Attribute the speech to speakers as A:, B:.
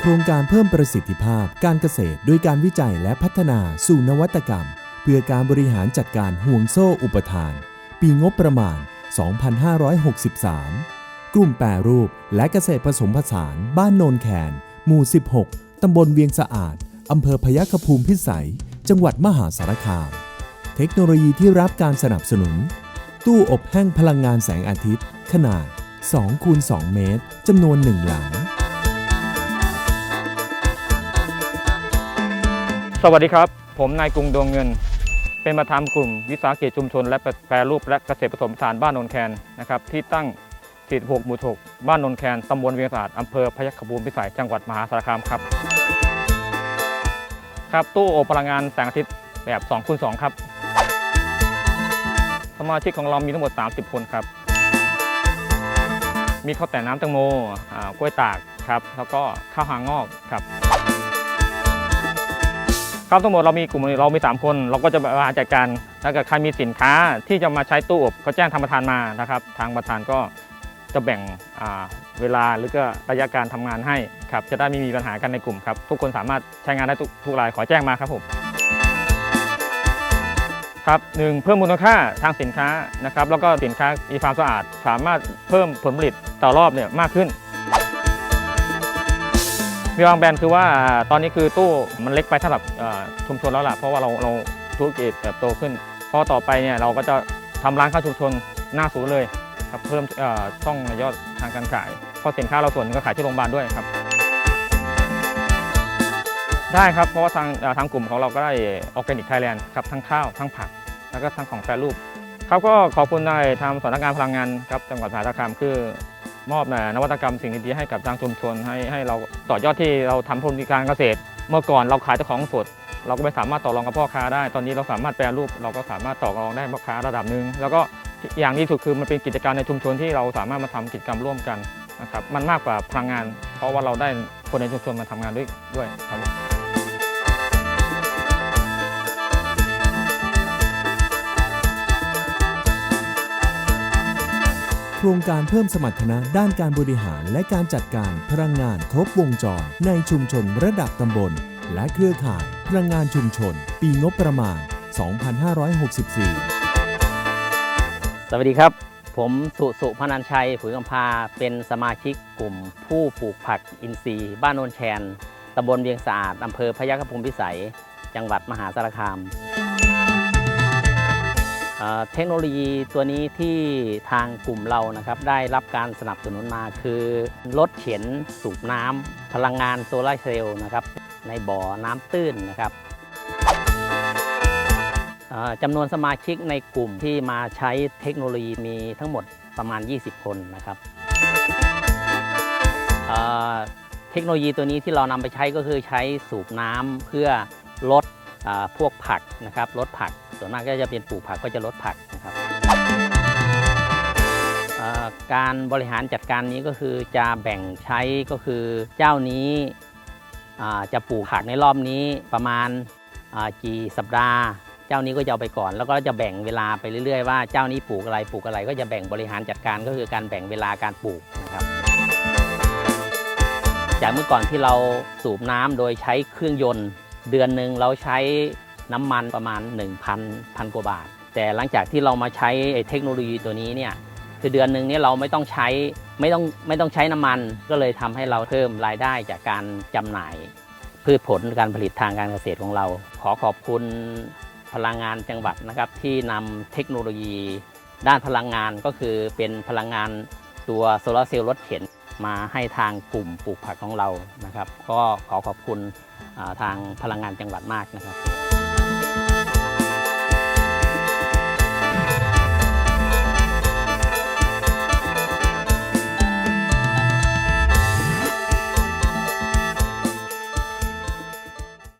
A: โครงการเพิ่มประสิทธิภาพการเกษตรด้วยการวิจัยและพัฒนาสู่นวัตกรรม เพื่อการบริหารจัดการห่วงโซ่อุปทาน ปีงบประมาณ 2563 กลุ่มแปรรูปและเกษตรผสมผสานบ้านโนนแคน หมู่ 16 ตำบลเวียงสะอาด อำเภอพยัคฆภูมิพิสัย จังหวัดมหาสารคาม เทคโนโลยีที่รับการสนับสนุน ตู้อบแห้งพลังงานแสงอาทิตย์ ขนาด2คูณ2เมตรจำนวน1หลัง
B: สวัสดีครับ ผมนายกรุงดวงเงิน เป็นประธานกลุ่มวิสาหกิจชุมชน และแปรรูปและเกษตรผสมผสานบ้านนนแคนนะครับที่ตั้ง46หมู่6บ้านนนแคนตำบลเวียงสะอาดอำเภอพยัคฆภูมพิสัยจังหวัดมหาสารคามครับครับตู้อบพลังงานแสงอาทิตย์แบบ2คูณ2ครับ สมาชิกของเรามีทั้งหมด 30 คนครับ มีข้าวแต่น้ำแตงโมอ่ากล้วยตากครับ แล้วก็ข้าวหางงอกครับ ครับทั้งหมดเรามีกลุ่มเรามี 3 คน เราก็จะบริหารจัดการถ้าเกิดใครมีสินค้าที่จะมาใช้ตู้อบก็แจ้งทางประธานมานะครับ ทางประธานก็จะแบ่งเวลาหรือก็ระยะการทำงานให้ครับจะได้ไม่มีปัญหากันในกลุ่มครับ ทุกคนสามารถใช้งานได้ทุกทุกรายขอแจ้งมาครับผมครับหนึ่งเพิ่มมูลค่าทางสินค้านะครับแล้วก็สินค้ามีความสะอาด สามารถเพิ่มผลผลิตต่อรอบเนี่ยมากขึ้น มีวางแบรนด์คือว่าตอนนี้คือตู้มันเล็กไปสำหรับชุมชนแล้วล่ะเพราะว่าเราเราธุรกิจเติบโตขึ้นพราะต่อไปเนี่ยเราก็จะทำร้านข้าวชุมชนหน้าศูนย์เลยครับเพิ่มช่อช่องยอดทางการขายเพราะสินค้าเราส่วนนึงก็ขายที่โรงพยาบาลด้วยครับ ได้ครับเพราะว่าทางทางกลุ่มของเราก็ได้ออร์แกนิกไทยแลนด์ครับทั้งข้าวทั้งผัก แล้วก็ทั้งของแปรรูปครับก็ขอบคุณในทางสำนักงานพลังงานครับจังหวัดมหาสารคามคือ มอบนวัตกรรมสิ่งดีๆให้กับทางชุมชนให้ให้เราต่อยอดที่เราทำผลิตการเกษตร เมื่อก่อนเราขายแต่ของสด เราก็ไม่สามารถต่อรองกับพ่อค้าได้ ตอนนี้เราสามารถแปรรูปเราก็สามารถต่อรองได้พ่อค้าระดับหนึ่งแล้วก็อย่างที่สุดคือมันเป็นกิจการในชุมชนที่เราสามารถมาทำกิจกรรมร่วมกันนะครับมันมากกว่าพลังงาน เพราะว่าเราได้คนในชุมชนมาทำงานด้วยด้วยครับ
A: โครงการเพิ่มสมรรถนะด้านการบริหารและการจัดการพลังงานครบวงจร ในชุมชนระดับตำบล และเครือข่ายพลังงานชุมชน ปีงบประมาณ 2564
C: สวัสดีครับ ผมสุสุพนันชัยผุยกำพาเป็นสมาชิกกลุ่ม ผู้ปลูกผักอินทรีย์ บ้านโนนแชนตำบลเวียงสะอาดอำเภอพยัคฆภูมิพิสัย จังหวัดมหาสารคาม เทคโนโลยีตัวนี้ที่ทางกลุ่มเรานะครับได้รับการสนับสนุนมาคือรถเข็นสูบน้ำพลังงานโซลาร์เซลล์นะครับในบ่อน้ำตื้นนะครับจำนวนสมาชิกในกลุ่มที่มาใช้เทคโนโลยีมีทั้งหมดประมาณ 20 คนนะครับเเทคโนโลยีตัวนี้ที่เรานำไปใช้ก็คือใช้สูบน้ำเพื่อลดอพวกผักนะครับลดผัก ส่วนมากก็จะเป็นปลูกผักก็จะลดผักนะครับการบริหารจัดการนี้ก็คือจะแบ่งใช้ก็คือเจ้านี้จะปลูกผักในรอบนี้ประมาณกี่สัปดาห์ เจ้านี้ก็จะเอาไปก่อน แล้วก็จะแบ่งเวลาไปเรื่อยๆว่าเจ้านี้ปลูกอะไรปลูกอะไร ก็จะแบ่งบริหารจัดการก็คือการแบ่งเวลาการปลูกนะครับ จากเมื่อก่อนที่เราสูบน้ำโดยใช้เครื่องยนต์ เดือนหนึ่งเราใช้ น้ำมันประมาณ 1,000พันกว่าบาท แต่หลังจากที่เรามาใช้ไอ้เทคโนโลยีตัวนี้เนี่ยคือเดือนหนึ่งเนี่ยเราไม่ต้องใช้ไม่ต้องไม่ต้องใช้น้ำมันก็เลยทำให้เราเพิ่มรายได้จากการจำหน่าย พืชผลการผลิตทางการเกษตรของเรา ขอขอบคุณพลังงานจังหวัดนะครับที่นำเทคโนโลยี ด้านพลังงานก็คือเป็นพลังงานตัวโซลาร์เซลล์รถเข็นมาให้ทางกลุ่มปลูกผักของเรานะครับ ก็ขอขอบคุณทางพลังงานจังหวัดมากนะครับ